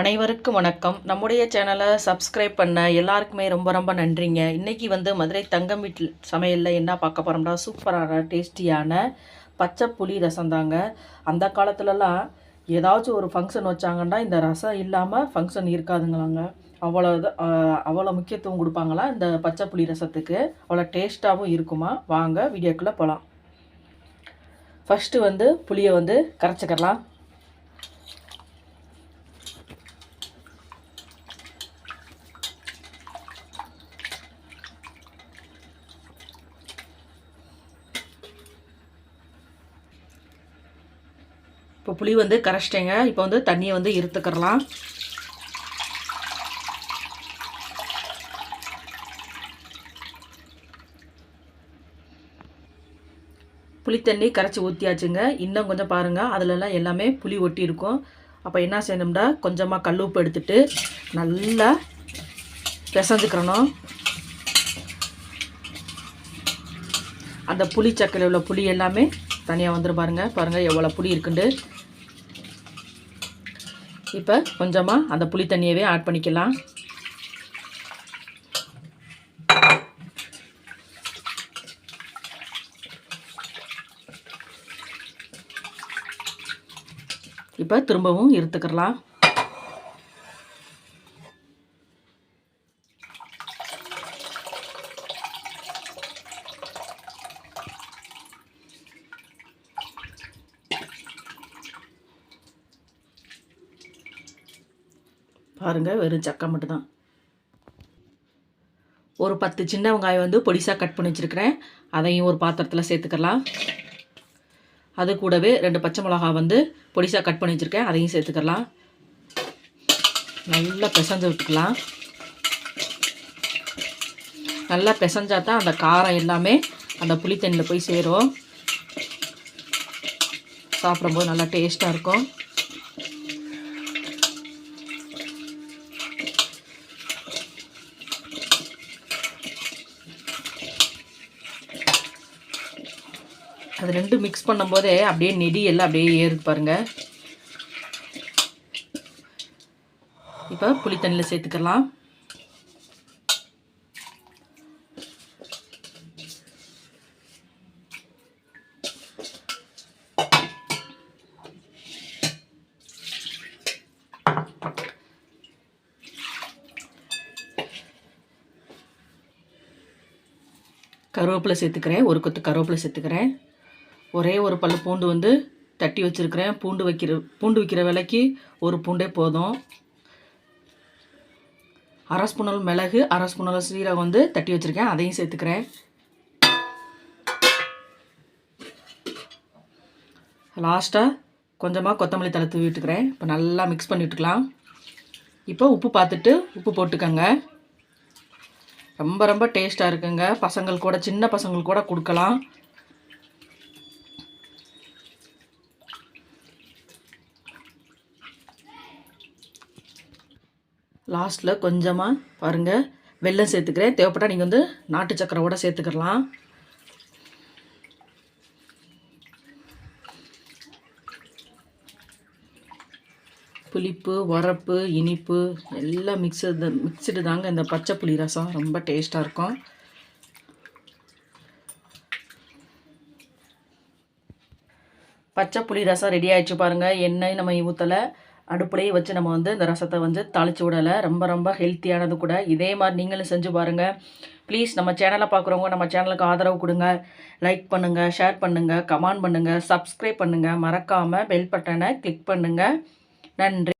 அனைவருக்கும் வணக்கம். நம்முடைய சேனலை சப்ஸ்கிரைப் பண்ண எல்லாருக்குமே ரொம்ப ரொம்ப நன்றிங்க. இன்றைக்கி வந்து மதுரை தங்கம் வீட்டில் சமையலில் என்ன பார்க்க போகிறோம்னா சூப்பரான டேஸ்டியான பச்சை புளி ரசம் தாங்க. அந்த காலத்துலலாம் ஏதாச்சும் ஒரு ஃபங்க்ஷன் வச்சாங்கன்னா இந்த ரசம் இல்லாமல் ஃபங்க்ஷன் இருக்காதுங்களாங்க. அவ்வளோ அவ்வளோ முக்கியத்துவம் கொடுப்பாங்களா இந்த பச்சை புளி ரசத்துக்கு? அவ்வளோ டேஸ்ட்டாகவும் இருக்குமா? வாங்க வீடியோக்குள்ளே போகலாம் ஃபஸ்ட்டு வந்து புளியை வந்து கரைச்சிக்கலாம் இப்போ புளி வந்து கரைச்சிட்டேங்க. இப்போ வந்து தண்ணியை வந்து இருத்துக்கிறலாம் புளி தண்ணி கரைச்சி ஊற்றியாச்சுங்க இன்னும் கொஞ்சம் பாருங்கள் அதிலலாம் எல்லாமே புளி ஒட்டி இருக்கும் அப்போ என்ன செய்யணும்னா கொஞ்சமாக கல் உப்பு எடுத்துட்டு நல்லா பிசைஞ்சுக்கிறணும். அந்த புளி சக்கையில் உள்ள புளி எல்லாமே தனியாக வந்துடும் பாருங்கள் பாருங்கள் எவ்வளோ புளி இருக்குண்டு. இப்போ கொஞ்சமாக அந்த புளி தண்ணியவே ஆட் பண்ணிக்கலாம். இப்போ திரும்பவும் இருத்துக்கிறலாம். பாருங்கள் வெறும் சக்கை மட்டும்தான். ஒரு பத்து சின்ன வெங்காயம் வந்து பொடிசாக கட் பண்ணி வச்சுருக்கிறேன். அதையும் ஒரு பாத்திரத்தில் சேர்த்துக்கலாம். அது கூடவே ரெண்டு பச்சை மிளகா வந்து பொடிசாக கட் பண்ணி வச்சுருக்கேன். அதையும் சேர்த்துக்கலாம். நல்லா பிசைஞ்சு விட்டுக்கலாம். நல்லா பிசைஞ்சா தான் அந்த காரம் எல்லாமே அந்த புளித்தண்ணியில் போய் சேரும். சாப்பிடும்போது நல்லா டேஸ்ட்டாக இருக்கும். அது ரெண்டும் மிக்ஸ் பண்ணும்போதே அப்படியே நெடி எல்லாம் அப்படியே ஏறுது பாருங்க. இப்போ புளி தண்ணியில் சேர்த்துக்கலாம். கருவேப்பிலை சேர்த்துக்கிறேன். ஒரு கொத்து கருவேப்பிலை சேர்த்துக்கிறேன். ஒரே ஒரு பல்லு பூண்டு வந்து தட்டி வச்சுருக்கிறேன். பூண்டு வைக்கிற பூண்டு வைக்கிற விலைக்கு ஒரு பூண்டே போதும். அரை ஸ்பூனல் மிளகு அரை ஸ்பூனல் சீரகம் வந்து தட்டி வச்சுருக்கேன். அதையும் சேர்த்துக்கிறேன். லாஸ்ட்டாக கொஞ்சமாக கொத்தமல்லி தலை தூவி விட்டுக்கிறேன். இப்போ நல்லா மிக்ஸ் பண்ணி விட்டுக்கலாம். இப்போ உப்பு பார்த்துட்டு உப்பு போட்டுக்கோங்க. ரொம்ப ரொம்ப டேஸ்ட்டாக இருக்குங்க. பசங்கள் கூட சின்ன பசங்கள் கூட கொடுக்கலாம். லாஸ்ட்டில் கொஞ்சமாக பாருங்கள் வெள்ளம் சேர்த்துக்கிறேன். தேவைப்பட்டால் நீங்கள் வந்து நாட்டு சக்கரவோட கூட சேர்த்துக்கலாம். புளிப்பு உரப்பு இனிப்பு எல்லாம் மிக்ஸு மிக்சடு தாங்க இந்த பச்சை புளி ரசம். ரொம்ப டேஸ்ட்டாக இருக்கும். பச்சை புளி ரசம் ரெடி ஆகிடுச்சு பாருங்கள் எண்ணெய் நம்ம ஊற்றலை அடுப்புலேயே வச்சு நம்ம வந்து இந்த ரசத்தை வந்து தாளித்து விடலை. ரொம்ப ரொம்ப ஹெல்த்தியானது கூட. இதே மாதிரி நீங்களும் செஞ்சு பாருங்கள் ப்ளீஸ் நம்ம சேனலை பார்க்குறவங்க நம்ம சேனலுக்கு ஆதரவு கொடுங்க. லைக் பண்ணுங்கள் ஷேர் பண்ணுங்கள் கமெண்ட் பண்ணுங்கள் சப்ஸ்கிரைப் பண்ணுங்கள் மறக்காமல் பெல் பட்டனை கிளிக் பண்ணுங்கள் நன்றி.